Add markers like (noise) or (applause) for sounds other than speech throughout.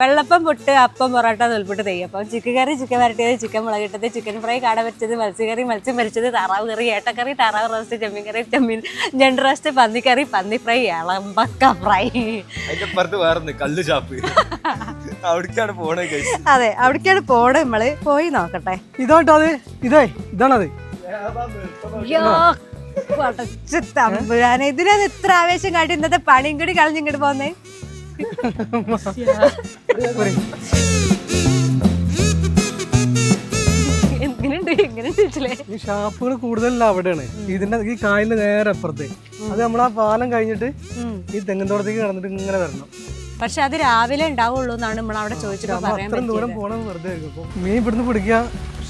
വെള്ളപ്പം പൊട്ട് അപ്പം പൊറോട്ട തൊൽപ്പിട്ട് തെയ്യപ്പം ചിക്കൻ കറി ചിക്കൻ വരട്ടിയത് ചിക്കൻ മുളകിട്ടത് ചിക്കൻ ഫ്രൈ കാട വരച്ചത് മത്സ്യക്കറി മത്സ്യം വരച്ചത് താറാവ് കറി ഏട്ടക്കറി താറാവ് റോസ്റ്റ് ചെമ്മീൻ കറി ചെമ്മീൻ ഞണ്ട് റോസ്റ്റ് പന്നിക്കറി പന്നി ഫ്രൈ ഇളമ്പക്ക ഫ്രൈ കല്ല് കള്ള് ഷാപ്പ് അവിടേക്കാണ് പോണേ അതെ അവിടേക്കാണ് പോണേ നമ്മൾ. പോയി നോക്കട്ടെ. ഇതോട്ടോ അത്? ഇതേ ഇതാണത്. ഇതിനത് ഇത്ര ആവേശം കാട്ടി ഇന്നത്തെ പണിയും കൂടി കളഞ്ഞിങ്ങോട്ട് പോന്നേ? എങ്ങനെയുണ്ട്? എങ്ങനെ ചോദിച്ചില്ലേ ഈ ഷാപ്പുകൾ കൂടുതലല്ല അവിടെയാണ്. ഇതിന്റെ ഈ കായലിന് നേരെ അപ്പുറത്ത്. അത് നമ്മൾ ആ പാലം കഴിഞ്ഞിട്ട് ഈ തെങ്ങിൻതോടത്തേക്ക് കടന്നിട്ട് ഇങ്ങനെ വരണം. പക്ഷെ അത് രാവിലെ ഉണ്ടാവുള്ളൂ എന്നാണ് നമ്മൾ അവിടെ ചോദിച്ചപ്പോൾ പറയാൻ അത്രയും ദൂരം പറ്റിയത്. പോകണം വെറുതെ ആയിരിക്കും. അപ്പൊ മീൻ ഇവിടുന്ന് പിടിക്കുക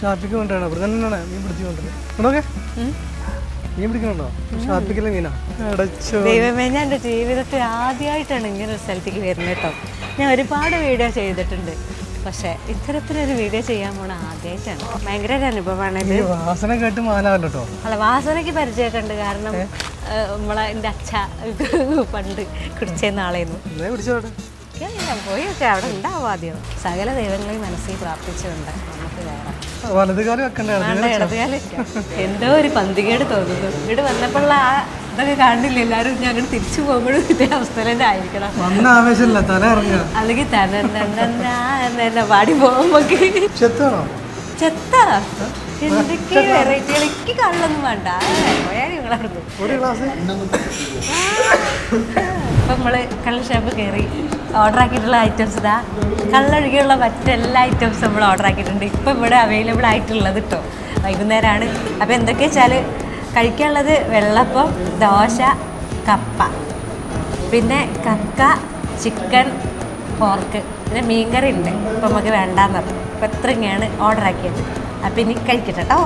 ഷാപ്പിക്ക് വേണ്ടിയാണ് ഇവിടെ തന്നെയാണ് മീൻ പിടിച്ചു കൊണ്ടുവരുന്നത്. ഉം. മീൻ പിടിക്കണോ ഷാപ്പിക്കല്ലേ മീനാ. ദൈവമേ ഞാൻ എന്റെ ജീവിതത്തിൽ ആദ്യമായിട്ടാണ് ഇങ്ങനെ ഒരു സ്ഥലത്തേക്ക് വരുന്നത് കേട്ടോ. ഞാൻ ഒരുപാട് വീഡിയോ ചെയ്തിട്ടുണ്ട്. പക്ഷെ ഇത്തരത്തിലൊരു വീഡിയോ ചെയ്യാൻ പോണ ആദ്യമായിട്ടാണ്. ഭയങ്കര ഒരു അനുഭവമാണ് ഇത്. വാസന കേട്ട് മാലാവല്ലോ അല്ല വാസനയ്ക്ക് പരിചയമൊക്കെ ഉണ്ട് കാരണം നമ്മളെ എന്റെ അച്ഛ പണ്ട് കുടിച്ചേന്ന ആളായിരുന്നു പോയി ഒക്കെ. അവിടെ ഉണ്ടാവും ആദ്യം. സകല ദൈവങ്ങളെയും മനസ്സിൽ പ്രാർത്ഥിച്ചുകൊണ്ട്. നമുക്ക് കയറാം വലത് കാലം വെക്കണ്ടായിരുന്നു ഇടതുകാലം എന്തോ ഒരു പന്തികേട് തോന്നുന്നു. ഇവിടെ വന്നപ്പോഴുള്ള ആ ഇതൊക്കെ കാണില്ല? എല്ലാവരും ഞാൻ അങ്ങനെ തിരിച്ചു പോകുമ്പോഴും ഇതേ അവസ്ഥയിൽ തന്നെ ആയിരിക്കണം. വന്ന ആവേശമല്ല തല ഇറങ്ങുക അല്ലെങ്കിൽ തന്നെ പാടി പോകുമ്പോ ചെത്താണോ? ചെത്ത? എന്തൊക്കെ വെറൈറ്റികൾ? എനിക്ക് കള്ളൊന്നും വേണ്ട. പോയാൽ നിങ്ങളവിടുന്ന് ഒരു നമ്മൾ കള്ള ഷാപ്പ് കയറി ഓർഡർ ആക്കിയിട്ടുള്ള ഐറ്റംസ് ഇതാ. കള്ളൊഴികെയുള്ള മറ്റെല്ലാ ഐറ്റംസും നമ്മൾ ഓർഡർ ആക്കിയിട്ടുണ്ട്. ഇപ്പം ഇവിടെ അവൈലബിൾ ആയിട്ടുള്ളത് കേട്ടോ വൈകുന്നേരമാണ് അപ്പോൾ എന്തൊക്കെയാ വെച്ചാൽ കഴിക്കാനുള്ളത് വെള്ളപ്പം ദോശ കപ്പ. പിന്നെ കക്ക ചിക്കൻ പോർക്ക് പിന്നെ മീൻകറി ഉണ്ട്. ഇപ്പം നമുക്ക് വേണ്ടാന്ന് പറഞ്ഞു. അപ്പം ഇത്രയൊക്കെയാണ് ഓർഡർ ആക്കിയത്. അപ്പം ഇനി കഴിക്കട്ടെ കേട്ടോ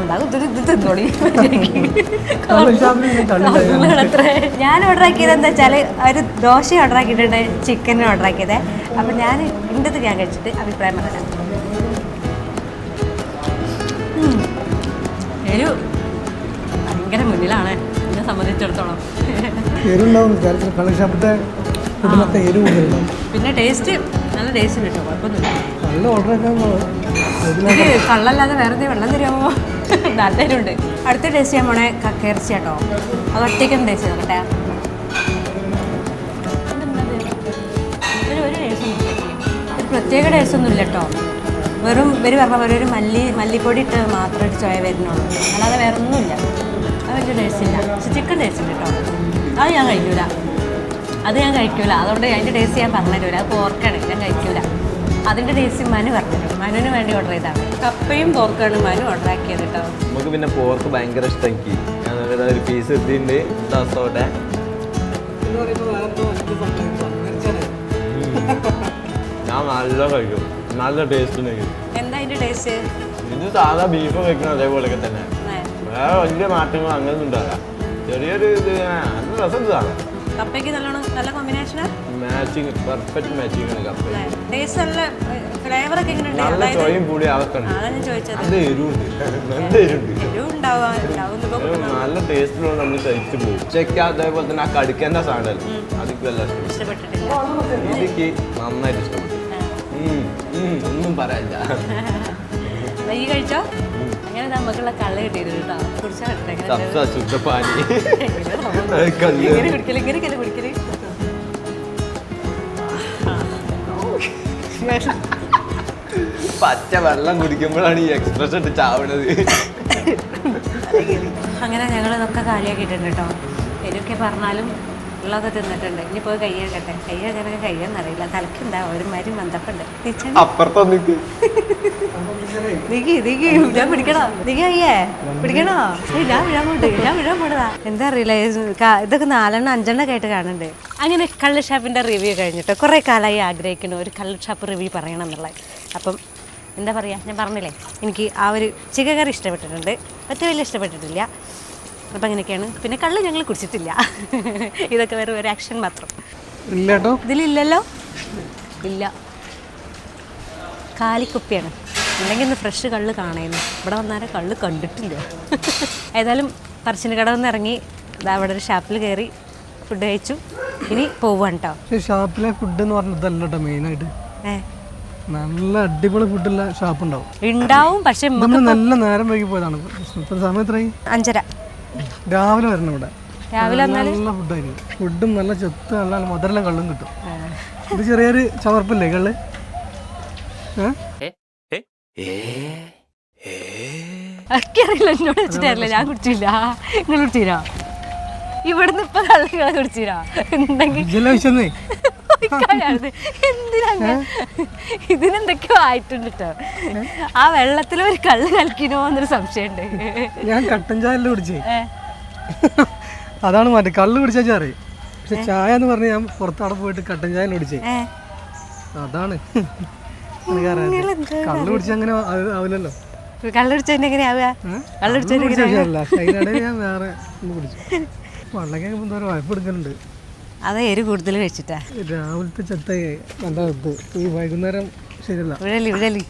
ഉണ്ടാകും ഇത് തിന്നോളി. ഞാൻ ഓർഡർ ആക്കിയത് എന്താ വെച്ചാൽ ഒരു ദോശ ഓർഡർ ആക്കിയിട്ടുണ്ട് ചിക്കൻ ഓർഡർ ആക്കിയത് അപ്പൊ ഞാൻ ഇണ്ടത് ഞാൻ കഴിച്ചിട്ട് അഭിപ്രായം പറയാം. എരു ഭയങ്കര മുന്നിലാണ് എന്നെ സംബന്ധിച്ചിടത്തോളം പിന്നെ ടേസ്റ്റ് നല്ല ടേസ്റ്റ് കേട്ടോ കുഴപ്പമൊന്നുമില്ല. ആക്കാൻ ഇത് കള്ളല്ലാതെ വേറെ വെള്ളം തരുമോ? നല്ലരുണ്ട് അടുത്ത ടേസ്റ്റ് ചെയ്യാൻ പോണേ കക്കയിറച്ചി കേട്ടോ അത് ഒറ്റയ്ക്കും ടേസ്റ്റ് നോക്കട്ടെ. ഒരു ടേസ്റ്റ് ഒരു പ്രത്യേക ടേസ്റ്റ് ഒന്നും ഇല്ല കേട്ടോ. വെറും ഇവർ പറഞ്ഞ പോലെ ഒരു മല്ലി മല്ലിപ്പൊടി ഇട്ട് മാത്രം ഒരു ചോയ വരുന്നുള്ളൂ. അല്ലാതെ വേറെ ഒന്നുമില്ല അത് വലിയ ടേസ്റ്റ് ഇല്ല. പക്ഷെ ചിക്കൻ ടേസ്റ്റ് ഉണ്ട് കേട്ടോ. അത് ഞാൻ കഴിക്കൂല. അത് ഞാൻ കഴിക്കൂല. അതുകൊണ്ട് അതിന്റെ ടേസ്റ്റ് ഞാൻ പറഞ്ഞു തരൂല അത് പോർക്കാണ് ഞാൻ കഴിക്കൂല. അതിന്റെ ടേസ്റ്റ് മനു പറഞ്ഞു തരും മനുവിന് വേണ്ടി ഓർഡർ ചെയ്താണ്. കപ്പയും പോർക്കാണ് മനു ഓർഡർ ആക്കിയത് കേട്ടോ. നമുക്ക് പിന്നെ പോർക്ക് ഭയങ്കര ഇഷ്ടമാക്കി ഒരു പീസ് എത്തിയിട്ടുണ്ട് ദോസോടെ. ഞാൻ നല്ല കഴിക്കും. നല്ല ടേസ്റ്റ് എന്താ അതിന്റെ ടേസ്റ്റ് ഇത് സാധാ ബീഫ് കഴിക്കുന്ന അതേപോലെയൊക്കെ തന്നെ. വേറെ വലിയ മാറ്റങ്ങൾ അങ്ങനെ ഉണ്ടാകാം ചെറിയൊരു ഇത് നല്ല രസം സാധനം. കപ്പയ്ക്ക് നല്ലോണം നല്ല കോമ്പിനേഷനാണ് മാച്ചിങ് പെർഫെക്റ്റ് മാച്ചിങ് ആണ് കപ്പ. ടേസ്റ്റ് നല്ല ഫ്ലേവർ ഒക്കെ എങ്ങനെ നല്ല ചോയും പുളി അതാണ് ഞാൻ ചോദിച്ചത്. നല്ല എരിവുണ്ട്. നല്ല എരിവുണ്ട്. നല്ല ടേസ്റ്റിലുള്ള നമ്മൾ കഴിച്ചു പോകും. ഉച്ചയ്ക്ക് അതേപോലെ തന്നെ ആ കടിക്കേണ്ട സാധനം അതൊക്കെ എല്ലാം ഇഷ്ടപ്പെട്ടിട്ടില്ല. എനിക്ക് നന്നായിട്ട് ഇഷ്ടപ്പെട്ടു. ഒന്നും പറയാനില്ല. (laughs) കഴിച്ചോ? അങ്ങനെ നമുക്കുള്ള കള്ള കിട്ടിയിരുന്നു കേട്ടോ. ഇങ്ങനെ ഇങ്ങനെ കുടിക്കൽ ഇങ്ങനെ ഇങ്ങനെ കുടിക്കൽ. പച്ച വെള്ളം കുടിക്കുമ്പോഴാണ് ഈ എക്സ്പ്രഷൻ ഇട്ട് ചാവണത്. അങ്ങനെ ഞങ്ങൾ ഇതൊക്കെ കാര്യമാക്കിയിട്ടുണ്ട് കേട്ടോ. ഇതൊക്കെ പറഞ്ഞാലും ഉള്ളതൊക്കെ തിന്നിട്ടുണ്ട്. ഇനി പോയി കയ്യാക്കട്ടെ. കയ്യാക്കാനൊക്കെ കഴിയാന്നറിയില്ല തലക്കുണ്ടാവും ഒരു മരി ബന്ധപ്പുണ്ട് തിരിച്ചു അപ്പുറത്തൊന്നിക്ക് നിക്ക്. നിക്ക് ഞാൻ പിടിക്കണോ? അയ്യേ പിടിക്കണോ? ഞാൻ വിഴാൻ ഞാൻ വിഴാൻ എന്താ അറിയില്ല. ഇത് ക- ഇതൊക്കെ നാലെണ്ണം അഞ്ചെണ്ണം ആയിട്ട് കാണുന്നുണ്ട്. അങ്ങനെ കള്ള് ഷാപ്പിന്റെ റിവ്യൂ കഴിഞ്ഞിട്ട് കുറെ കാലമായി ആഗ്രഹിക്കുന്നു. ഒരു കള്ള് ഷാപ്പ് റിവ്യൂ പറയണം എന്നുള്ളത്. അപ്പം എന്താ പറയുക ഞാൻ പറഞ്ഞില്ലേ? എനിക്ക് ആ ഒരു ചിക്കൻ കറി ഇഷ്ടപ്പെട്ടിട്ടുണ്ട്. ഒറ്റ വലിയ ഇഷ്ടപ്പെട്ടിട്ടില്ല. അപ്പം അങ്ങനെയൊക്കെയാണ്. പിന്നെ കള്ള് ഞങ്ങൾ കുടിച്ചിട്ടില്ല. ഇതൊക്കെ വേറെ ഒരു ആക്ഷൻ മാത്രം. ഇല്ലട്ടോ ഇതിലില്ലല്ലോ? ഇല്ല. കാലിക്കുപ്പിയാണ്. ഉണ്ടെങ്കിൽ ഇന്ന് ഫ്രഷ് കള്ള് കാണായിരുന്നു. ഇവിടെ വന്നാലും കള്ള് കണ്ടിട്ടില്ല. ഏതായാലും പറശ്ശിനി കട വന്ന് ഇറങ്ങി അവിടെ ഒരു ഷാപ്പിൽ കയറി ഫുഡ് കഴിച്ചു. ഇനി പോവാണ് കേട്ടോ ഷാപ്പിലെ ഫുഡ് എന്ന് പറഞ്ഞത് ഇതല്ല കേട്ടോ മെയിനായിട്ട് നല്ല അടിപൊളി ഫുഡുള്ള ഷാപ്പ് ഉണ്ടാവും. ഉണ്ടാവും പക്ഷെ നമ്മൾ നല്ല നേരം വൈകി പോയതാണ്. ഇപ്പം സമയം എത്രയായി? അഞ്ചര. രാവിലെ വരണം ഇവിടെ. രാവിലെ നല്ല ഫുഡായിരിക്കും ഫുഡും നല്ല ചെത്ത് നല്ല മധുരമുള്ള കള്ളും കിട്ടും. ഇത് ചെറിയൊരു ചവർപ്പില്ലേ കള്ള്? എന്നോട് ഞാൻ കുടിച്ചില്ല. നിങ്ങൾ കുടിച്ചീരാ ഇവിടുന്ന് ഇപ്പൊ കള്ളികളെ കുടിച്ചിരാ എന്തെങ്കിലും ഇതിനെന്തൊക്കെയോ ആയിട്ടുണ്ട് കേട്ടോ ആ വെള്ളത്തിൽ ഒരു കള്ള് കലക്കിനോ എന്നൊരു സംശയമുണ്ട്. ഞാൻ കട്ടൻ ചായ കുടിച്ചേ. അതാണ് മറ്റേ. കള്ള് കുടിച്ചാൽ ചാറി. പക്ഷെ ചായ എന്ന് പറഞ്ഞ് ഞാൻ പുറത്തവിടെ പോയിട്ട് കട്ടൻ ചായ കുടിച്ചേ. അതാണ്. കള്ള് കുടിച്ച അങ്ങനെ ആവില്ലല്ലോ. കള്ള് കുടിച്ചതിന്റെ എങ്ങനെയാവുക ഏ? കള്ള് കള്ള് കുടിച്ച ശേഷമല്ല പക്ഷെ ഞാൻ വേറെ കുടിച്ചു. വെള്ളക്കൊക്കെ എന്തോരം വായ്പ എടുക്കലുണ്ട് അത് എരി കൂടുതൽ കഴിച്ചിട്ടാ. രാവിലത്തെ ചത്ത നല്ല ഇത്. ഈ വൈകുന്നേരം ശരിയല്ല. വിഴലി വിഴലി